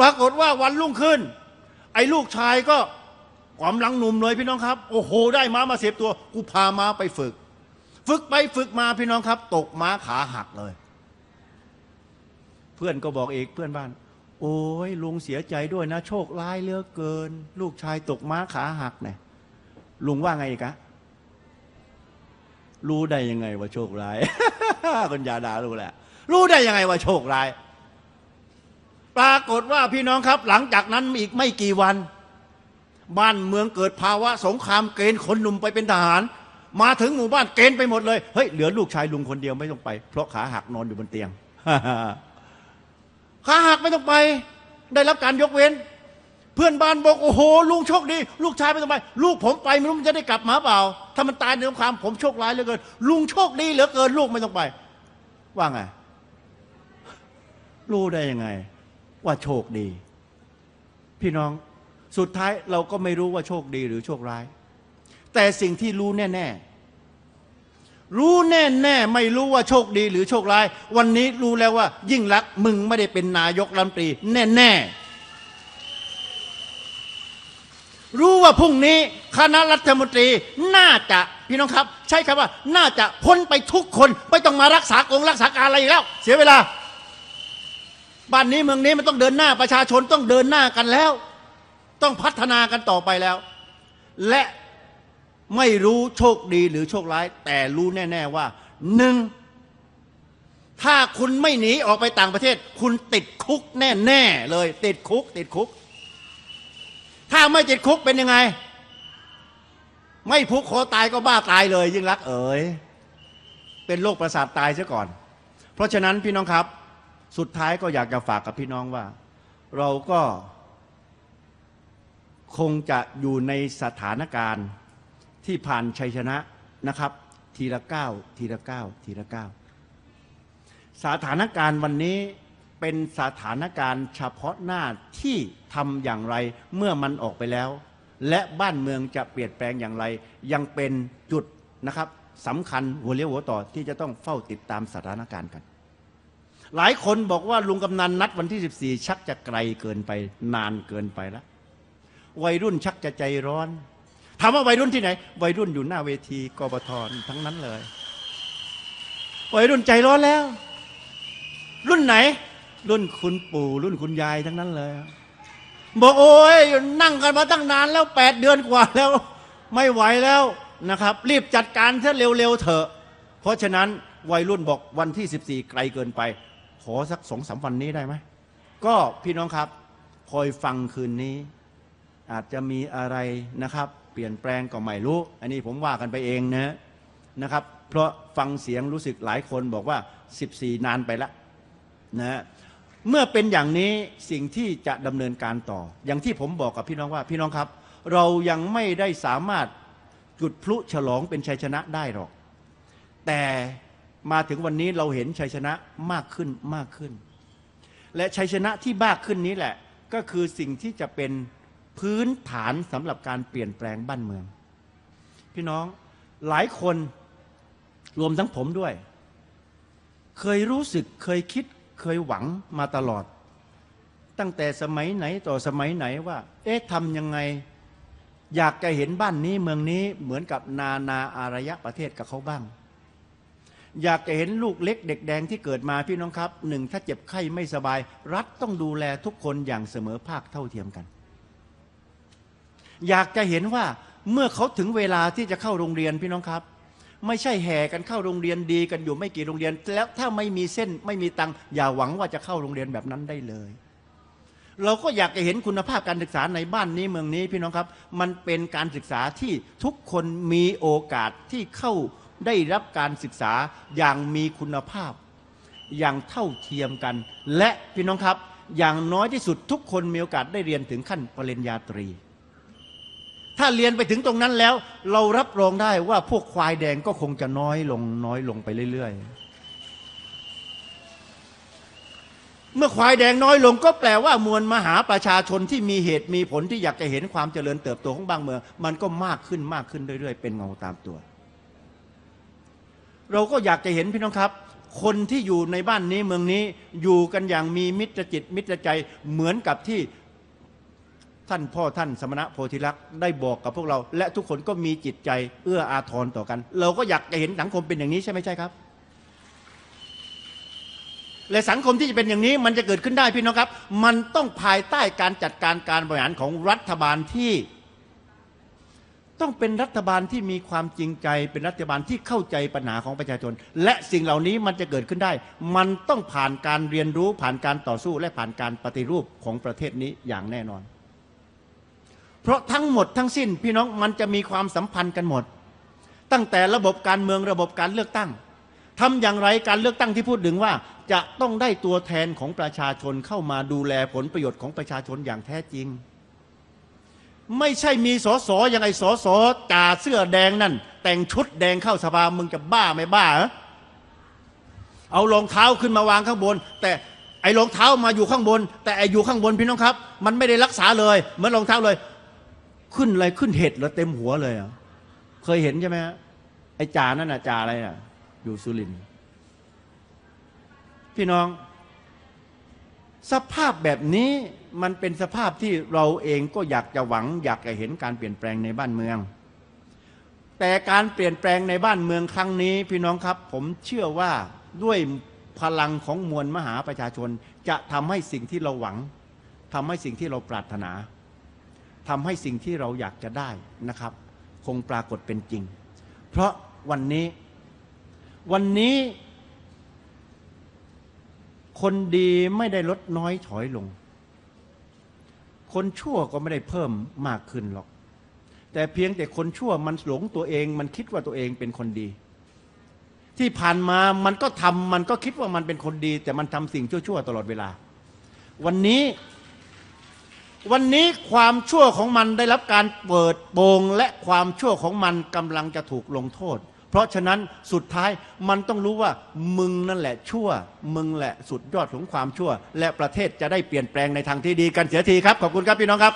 ปรากฏว่าวันรุ่งขึ้น ไอ้ลูกชายก็กำลังหนุ่มเลยพี่น้องครับ โอ้โห ได้ม้ามาเสียบตัวกูพาม้าไปฝึก ฝึกไปฝึกมาพี่น้องครับ ตกม้าขาหักเลย เพื่อนก็บอกเอกเพื่อนบ้าน โอ้ยลุงเสียใจด้วยนะ โชคร้ายเหลือเกิน ลูกชายตกม้าขาหักเนี่ยลุงว่าไงอีกอะรู้ได้ยังไงว่าโชคร้ายคนยาดารู้แหละ รู้ได้ยังไงว่าโชคร้าย ปรากฏว่าพี่น้องครับ หลังจากนั้นอีกไม่กี่วัน บ้านเมืองเกิดภาวะสงครามเกณฑ์คนหนุ่มไปเป็นทหาร มาถึงหมู่บ้านเกณฑ์ไปหมดเลยเฮ้ยเหลือลูกชายลุงคนเดียวไม่ต้องไป เพราะขาหักนอนอยู่บนเตียงขาหักไม่ต้องไป ได้รับการยกเว้น เพื่อนบ้านบอกโอ้โหลุงโชคดี ลูกชายไม่ต้องไป ลูกผมไปไม่รู้มันจะได้กลับมาเปล่า ถ้ามันตายในสงครามผมโชคร้ายเหลือเกิน ลุงโชคดีเหลือเกิน ลูกไม่ต้องไป ว่าไงรู้ได้ยังไง ว่าโชคดี พี่น้องสุดท้ายเราก็ไม่รู้ว่าโชคดีหรือโชคร้าย แต่สิ่งที่รู้แน่ ๆ รู้แน่ๆไม่รู้ว่าโชคดีหรือโชคร้าย วันนี้รู้แล้วว่า ยิ่งรักมึงไม่ได้เป็นนายกรัฐมนตรี แน่ ๆ รู้ว่าพรุ่งนี้คณะรัฐมนตรีน่าจะพี่น้องครับ ใช้คำว่า น่าจะพ้นไปทุกคน ไม่ต้องมารักษากงรักษาการอะไรอีกแล้ว เสียเวลา บ้านนี้เมืองนี้มันต้องเดินหน้าประชาชนต้องเดินหน้ากันแล้ว ต้องพัฒนากันต่อไปแล้ว และไม่รู้โชคดีหรือโชคร้าย แต่รู้แน่ ๆว่าหนึ่งถ้าคุณไม่หนีออกไปต่างประเทศ คุณติดคุกแน่ๆเลย ติดคุก ติดคุก ถ้าไม่ติดคุกเป็นยังไง ไม่พุกคอตายก็บ้าตายเลย ยิ่งรักเอ๋ยเป็นโรคประสาทตายซะก่อน เพราะฉะนั้นพี่น้องครับ สุดท้ายก็อยากจะฝากกับพี่น้องว่า เราก็คงจะอยู่ในสถานการณ์ที่ผ่านชัยชนะนะครับ ทีละก้าวทีละก้าวทีละก้าวสถานการณ์วันนี้เป็นสถานการณ์เฉพาะหน้าที่ทำอย่างไรเมื่อมันออกไปแล้ว และบ้านเมืองจะเปลี่ยนแปลงอย่างไร ยังเป็นจุดนะครับสำคัญหัวเลี้ยวหัวต่อที่จะต้องเฝ้าติดตามสถานการณ์กัน หลายคนบอกว่าลุงกำนันนัดวันที่ 14 ชักจะไกลเกินไปนานเกินไปแล้ว วัยรุ่นชักจะใจร้อน ถามว่าวัยรุ่นที่ไหน วัยรุ่นอยู่หน้าเวทีกบททั้งนั้นเลย วัยรุ่นใจร้อนแล้ว รุ่นไหน รุ่นคุณปู่ รุ่นคุณยายทั้งนั้นเลย บอกโอ้ยนั่งกันมาตั้งนานแล้วแปดเดือนกว่าแล้ว ไม่ไหวแล้วนะครับ รีบจัดการเถอะเร็วๆเถอะ เพราะฉะนั้นวัยรุ่นบอกวันที่ 14 ไกลเกินไป ขอสักสองสามวันนี้ได้ไหม ก็พี่น้องครับ คอยฟังคืนนี้ อาจจะมีอะไรนะครับ เปลี่ยนแปลงก็ไม่รู้ อันนี้ผมว่ากันไปเองนะนะครับ เพราะฟังเสียงรู้สึกหลายคนบอกว่า 14 นานไปล้วนะเมื่อเป็นอย่างนี้สิ่งที่จะดำเนินการต่อ อย่างที่ผมบอกกับพี่น้องว่าพี่น้องครับ เรายังไม่ได้สามารถจุดพลุฉลองเป็นชัยชนะได้หรอก แต่ มาถึงวันนี้เราเห็นชัยชนะมากขึ้นมากขึ้น และชัยชนะที่มากขึ้นนี้แหละ ก็คือสิ่งที่จะเป็นพื้นฐานสำหรับการเปลี่ยนแปลงบ้านเมือง พี่น้องหลายคนรวมทั้งผมด้วย เคยรู้สึกเคยคิดเคยหวังมาตลอด ตั้งแต่สมัยไหนต่อสมัยไหนว่า เอ๊ะทำยังไง อยากจะเห็นบ้านนี้เมืองนี้เหมือนกับนานาอารยะประเทศกับเขาบ้าง อยากจะเห็นลูกเล็กเด็กแดงที่เกิดมาพี่น้องครับหนึ่งถ้าเจ็บไข้ไม่สบาย รัฐต้องดูแลทุกคนอย่างเสมอภาคเท่าเทียมกัน อยากจะเห็นว่าเมื่อเขาถึงเวลาที่จะเข้าโรงเรียนพี่น้องครับ ไม่ใช่แห่กันเข้าโรงเรียนดีกันอยู่ไม่กี่โรงเรียน แล้วถ้าไม่มีเส้นไม่มีตังค์อย่าหวังว่าจะเข้าโรงเรียนแบบนั้นได้เลย เราก็อยากจะเห็นคุณภาพการศึกษาในบ้านนี้เมืองนี้พี่น้องครับ มันเป็นการศึกษาที่ทุกคนมีโอกาสที่เข้า ได้รับการศึกษาอย่างมีคุณภาพ อย่างเท่าเทียมกัน และพี่น้องครับ อย่างน้อยที่สุดทุกคนมีโอกาสได้เรียนถึงขั้นปริญญาตรี ถ้าเรียนไปถึงตรงนั้นแล้ว เรารับรองได้ว่าพวกควายแดงก็คงจะน้อยลงน้อยลงไปเรื่อย ๆเมื่อควายแดงน้อยลงก็แปลว่ามวลมหาประชาชนที่มีเหตุมีผลที่อยากจะเห็นความเจริญเติบโตของบานเมือง มันก็มากขึ้นมากขึ้นเรื่อยๆ เป็นเงาตามตัว เราก็อยากจะเห็นพี่น้องครับ คนที่อยู่ในบ้านนี้เมืองนี้อยู่กันอย่างมีมิตรจิตมิตรใจเหมือนกับที่ท่านพ่อท่านสมณะโพธิลักษ์ได้บอกกับพวกเรา และทุกคนก็มีจิตใจเอื้ออาทรต่อกัน เราก็อยากจะเห็นสังคมเป็นอย่างนี้ใช่ไหมใช่ครับ และสังคมที่จะเป็นอย่างนี้มันจะเกิดขึ้นได้พี่น้องครับ มันต้องภายใต้การจัดการการบริหารของรัฐบาลที่ ต้องเป็นรัฐบาลที่มีความจริงใจ เป็นรัฐบาลที่เข้าใจปัญหาของประชาชน และสิ่งเหล่านี้มันจะเกิดขึ้นได้ มันต้องผ่านการเรียนรู้ผ่านการต่อสู้และผ่านการปฏิรูปของประเทศนี้อย่างแน่นอน เพราะทั้งหมดทั้งสิ้นพี่น้องมันจะมีความสัมพันธ์กันหมด ตั้งแต่ระบบการเมืองระบบการเลือกตั้งทำอย่างไรการเลือกตั้งที่พูดถึงว่า จะต้องได้ตัวแทนของประชาชนเข้ามาดูแลผลประโยชน์ของประชาชนอย่างแท้จริง ไม่ใช่มีสอสอยังไงสอสจ่าเสื้อแดงนั่น แต่งชุดแดงเข้าสภามึงจะบ้าไม่บ้าเหรอเอารองเท้าขึ้นมาวางข้างบน แต่ไอ้รองเท้ามาอยู่ข้างบน แต่ไอ้อยู่ข้างบนพี่น้องครับ มันไม่ได้รักษาเลยเหมือนรองเท้าเลย ขึ้นอะไรขึ้นเห็ดแล้วเต็มหัวเลยเคยเห็นใช่ไหมฮะไอ้จ่านั่นน่ะจ่าอะไรอะ อยู่สุรินพี่น้อง สภาพแบบนี้มันเป็นสภาพที่เราเองก็อยากจะหวัง อยากจะเห็นการเปลี่ยนแปลงในบ้านเมือง แต่การเปลี่ยนแปลงในบ้านเมืองครั้งนี้ พี่น้องครับผมเชื่อว่าด้วยพลังของมวลมหาประชาชนจะทำให้สิ่งที่เราหวังทำให้สิ่งที่เราปรารถนาทำให้สิ่งที่เราอยากจะได้นะครับ คงปรากฏเป็นจริง เพราะวันนี้วันนี้ คนดีไม่ได้ลดน้อยถอยลง คนชั่วก็ไม่ได้เพิ่มมากขึ้นหรอก แต่เพียงแต่คนชั่วมันหลงตัวเอง มันคิดว่าตัวเองเป็นคนดี ที่ผ่านมามันก็ทำมันก็คิดว่ามันเป็นคนดี แต่มันทำสิ่งชั่วๆตลอดเวลา วันนี้วันนี้ความชั่วของมันได้รับการเปิดโปงและความชั่วของมันกำลังจะถูกลงโทษ เพราะฉะนั้นสุดท้ายมันต้องรู้ว่ามึงนั่นแหละชั่ว มึงแหละสุดยอดของความชั่ว และประเทศจะได้เปลี่ยนแปลงในทางที่ดีกันเสียทีครับ ขอบคุณครับพี่น้องครับ